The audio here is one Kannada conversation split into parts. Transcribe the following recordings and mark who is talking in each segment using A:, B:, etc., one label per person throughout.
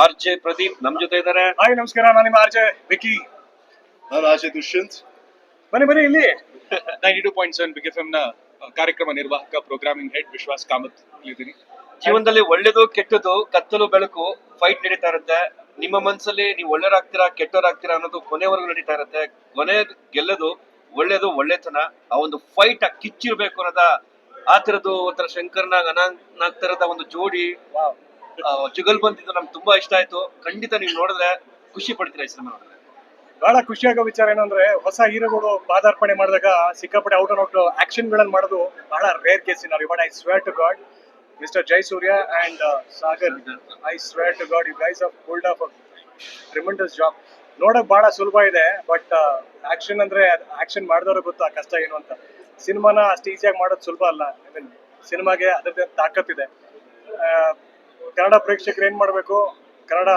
A: ಆರ್ ಜೆ ಪ್ರದೀಪ್ ನಮ್ ಜೊತೆ ಇದ್ದಾರೆ.
B: ಹಾಯ್ ನಮಸ್ಕಾರ. ನಾನು ನಿಮ್ಮ ಆರ್ಜೆ ವಿಕಿ
C: ನಾನು ಆಶೆ ದುಷ್ಯಂತ್.
B: ಬನ್ನಿ ಬನ್ನಿ ಇಲ್ಲಿ.
D: Ninety two point seven Big ಎಫ್ನ ಕಾರ್ಯಕ್ರಮ ನಿರ್ವಾಹಕ ಪ್ರೋಗ್ರಾಮಿಂಗ್ ಹೆಡ್ ವಿಶ್ವಾಸ್ ಕಾಮತ್ ಇಲ್ಲಿದ್ದೀನಿ.
A: ಜೀವನದಲ್ಲಿ ಒಳ್ಳೇದು ಕೆಟ್ಟದ್ದು ಕತ್ತಲು ಬೆಳಕು ಫೈಟ್ ನಡೀತಾ ಇರುತ್ತೆ. ನಿಮ್ಮ ಮನಸ್ಸಲ್ಲಿ ನೀವು ಒಳ್ಳೆಯರಾಗ್ತೀರಾ ಕೆಟ್ಟವರಾಗ್ತೀರಾ ಅನ್ನೋದು ಕೊನೆವರೆಗೂ ನಡೀತಾ ಇರುತ್ತೆ. ಕೊನೆ ಗೆಲ್ಲೋದು ಒಳ್ಳೇದು ಒಳ್ಳೆತನ. ಆ ಒಂದು ಫೈಟ್ ಆ ಕಿಚ್ಚಿರ್ಬೇಕು ಅನ್ನೋದ ಆ ತರದ್ದು ಒಂಥರ ಶಂಕರ್ನಾಗ್ ಅನಾಗ್ ತರದ ಒಂದು ಜೋಡಿ. ಆ, ಜುಗಲ್ಬಂದಿದ್ದು ನಮ್ಗೆ ತುಂಬಾ ಇಷ್ಟ ಆಯ್ತು. ಖಂಡಿತ ನೀವು ನೋಡಿದ್ರೆ ಖುಷಿ ಪಡ್ತೀರಾ ಈ ಸಿನಿಮಾ ನೋಡಿದ್ರೆ.
B: ಬಹಳ ಖುಷಿಯಾಗೋ ವಿಚಾರ ಏನಂದ್ರೆ ಹೊಸ ಹೀರೋಗಳು ಪಾದಾರ್ಪಣೆ ಮಾಡಿದಾಗ ಸಿಕ್ಕಾಪಟ್ಟೆ ಔಟ್ ಅಂಡ್ ಔಟ್ ಆಕ್ಷನ್ ಗಳನ್ನ ಮಾಡೋದು ಬಹಳ rare case in but I swear to God mister Jai Surya and Sagar I swear to God you guys of hold of tremendous job ನೋಡಕ್ ಬಹಳ ಸುಲಭ ಇದೆ ಬಟ್ ಆಕ್ಷನ್ ಅಂದ್ರೆ ಆಕ್ಷನ್ ಮಾಡಿದವ್ರಿಗೆ ಗೊತ್ತು ಕಷ್ಟ ಏನು ಅಂತ. ಸಿನಿಮಾನ ಅಷ್ಟು ಈಸಿಯಾಗಿ ಮಾಡೋದು ಸುಲಭ ಅಲ್ಲ. ಐ ಮೀನ್ ಸಿನಿಮಾಗೆ ಅದರದ್ದೇ ತಾಕತ್ತಿದೆ ಕನ್ನಡ ಪ್ರೇಕ್ಷಕರು ಏನ್ ಮಾಡ್ಬೇಕು? ಕನ್ನಡ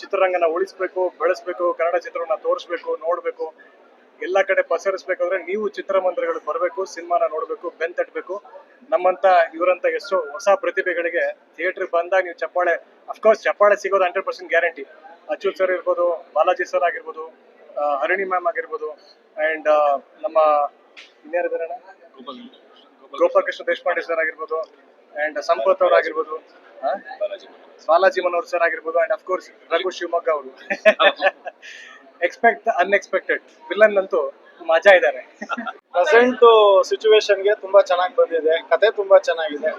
B: ಚಿತ್ರರಂಗನ ಉಳಿಸ್ಬೇಕು ಬೆಳೆಸ್ಬೇಕು ಕನ್ನಡ ಚಿತ್ರವನ್ನ ತೋರಿಸ್ಬೇಕು ನೋಡ್ಬೇಕು. ಎಲ್ಲ ಕಡೆ ಪಸರಿಸ್ಬೇಕಾದ್ರೆ ನೀವು ಚಿತ್ರಮಂದಿರಗಳು ಬರಬೇಕು ಸಿನಿಮಾನ ನೋಡ್ಬೇಕು ಬೆನ್ ತಟ್ಟಬೇಕು ನಮ್ಮಂತ ಇವರಂತ ಎಷ್ಟೋ ಹೊಸ ಪ್ರತಿಭೆಗಳಿಗೆ ಥಿಯೇಟರ್ ಬಂದಾಗ ನೀವು ಚಪ್ಪಾಳೆ ಅಫ್ಕೋರ್ಸ್ ಚಪ್ಪಾಳೆ ಸಿಗೋದು hundred percent guarantee Achyuth sir ಇರ್ಬೋದು ಬಾಲಾಜಿ ಸರ್ ಆಗಿರ್ಬೋದು ಹರಿಣಿ ಮ್ಯಾಮ್ ಆಗಿರ್ಬೋದು ಅಂಡ್ ನಮ್ಮ ಇನ್ಯಾರಿದ್ದಾರೆ ಗೋಪಾಲಕೃಷ್ಣ ದೇಶಪಾಂಡೆ ಸರ್ ಆಗಿರ್ಬೋದು ಅಂಡ್ ಸಂಪತ್ ಅವ್ರು ಆಗಿರ್ಬೋದು? ಬಾಲಾಜಿ ಮನೋಹರ್ ಸರ್ ಆಗಿರ್ಬೋದು and of course Raghu Shivamogga ಅವರು. ಎಕ್ಸ್ಪೆಕ್ಟ್ ಅನ್ಎಕ್ಸ್ಪೆಕ್ಟೆಡ್ ವಿಲನ್ ಅಂತೂ ಮಜಾ ಇದ್ದಾರೆ
E: ಪ್ರೆಸೆಂಟ್ ಸಿಚುವೇಶನ್ಗೆ ತುಂಬಾ ಚೆನ್ನಾಗಿ ಬಂದಿದೆ. ಕತೆ ತುಂಬಾ ಚೆನ್ನಾಗಿದೆ.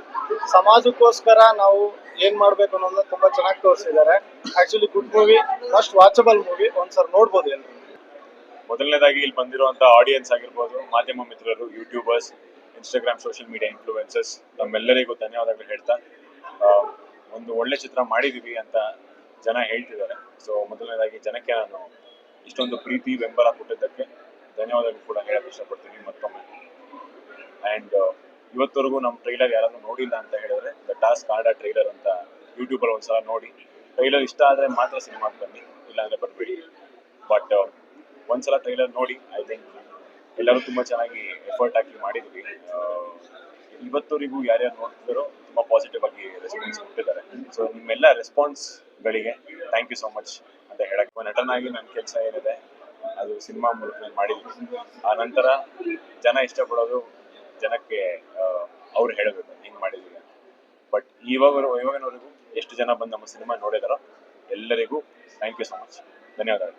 E: ಸಮಾಜಕ್ಕೋಸ್ಕರ ನಾವು ಏನ್ ಮಾಡ್ಬೇಕು ಅನ್ನೋದನ್ನ ತುಂಬಾ ಚೆನ್ನಾಗಿ ತೋರಿಸಿದ್ದಾರೆ. Actually good movie must watchable movie ಒಂದ್ಸಲ ನೋಡ್ಬೋದು ಎಲ್ರು.
F: ಮೊದಲನೇದಾಗಿ ಇಲ್ಲಿ ಬಂದಿರುವಂತ ಆಡಿಯನ್ಸ್ ಆಗಿರ್ಬೋದು ಮಾಧ್ಯಮ ಮಿತ್ರರು YouTubers Instagram social media influencers ನಮ್ಮೆಲ್ಲರಿಗೂ ಧನ್ಯವಾದಗಳು ಹೇಳ್ತಾ ಒಂದು ಒಳ್ಳೆ ಚಿತ್ರ ಮಾಡಿದೀವಿ ಅಂತ ಜನ ಹೇಳ್ತಿದ್ದಾರೆ. ಸೊ ಮೊದಲನೇದಾಗಿ ಜನಕ್ಕೆ ನಾನು ಇಷ್ಟೊಂದು ಪ್ರೀತಿ, ಬೆಂಬಲ ಕೊಟ್ಟಿದ್ದಕ್ಕೆ ಧನ್ಯವಾದಗಳು ಕೂಡ ಹೇಳಕ್ಕೆ ಇಷ್ಟಪಡ್ತೀನಿ ಮತ್ತೊಮ್ಮೆ. ಆ್ಯಂಡ್ ಇವತ್ತವರೆಗೂ ನಮ್ಮ ಟ್ರೈಲರ್ ಯಾರನ್ನು ನೋಡಿಲ್ಲ ಅಂತ ಹೇಳಿದ್ರೆ ದ ಟಾಸ್ಕ್ ಆಡ ಟ್ರೈಲರ್ ಅಂತ ಯೂಟ್ಯೂಬಲ್ಲಿ ಒಂದ್ಸಲ ನೋಡಿ. ಟ್ರೈಲರ್ ಇಷ್ಟ ಆದರೆ ಮಾತ್ರ ಸಿನಿಮಾಗೆ ಬನ್ನಿ, ಇಲ್ಲಾಂದ್ರೆ ಬರಬೇಡಿ. ಬಟ್ ಒಂದ್ಸಲ ಟ್ರೈಲರ್ ನೋಡಿ ಐ ಥಿಂಕ್ ಎಲ್ಲರೂ ತುಂಬ ಚೆನ್ನಾಗಿ ಎಫರ್ಟ್ ಹಾಕಿ ಮಾಡಿದ್ವಿ. ಇವತ್ತವರೆಗೂ ಯಾರ್ಯಾರು ನೋಡ್ತಿದ್ದಾರೋ ತುಂಬ ಪಾಸಿಟಿವ್ ಆಗಿ ರೆಸ್ಪಾನ್ಸ್ ಕೊಟ್ಟಿದ್ದಾರೆ. ಸೊ ನಿಮ್ಮೆಲ್ಲ ರೆಸ್ಪಾನ್ಸ್ಗಳಿಗೆ ಥ್ಯಾಂಕ್ ಯು ಸೊ ಮಚ್ ಅಂತ ಹೇಳಕ್ಕೆ ನಟನಾಗಿ ನನ್ನ ಕೆಲಸ ಏನಿದೆ, ಅದು ಸಿನಿಮಾ ಮೂಲಕ ಮಾಡಿದ್ವಿ ಆ ನಂತರ ಜನ ಇಷ್ಟಪಡೋದು ಜನಕ್ಕೆ ಅವ್ರು ಹೇಳಬೇಕು, ಹಿಂಗೆ ಮಾಡಿದ್ವಿ ಬಟ್ ಇವಾಗ ಇವಾಗಿನವರೆಗೂ ಎಷ್ಟು ಜನ ಬಂದು ನಮ್ಮ ಸಿನಿಮಾ ನೋಡಿದಾರೋ, ಎಲ್ಲರಿಗೂ ಥ್ಯಾಂಕ್ ಯು ಸೊ ಮಚ್ ಧನ್ಯವಾದಗಳು.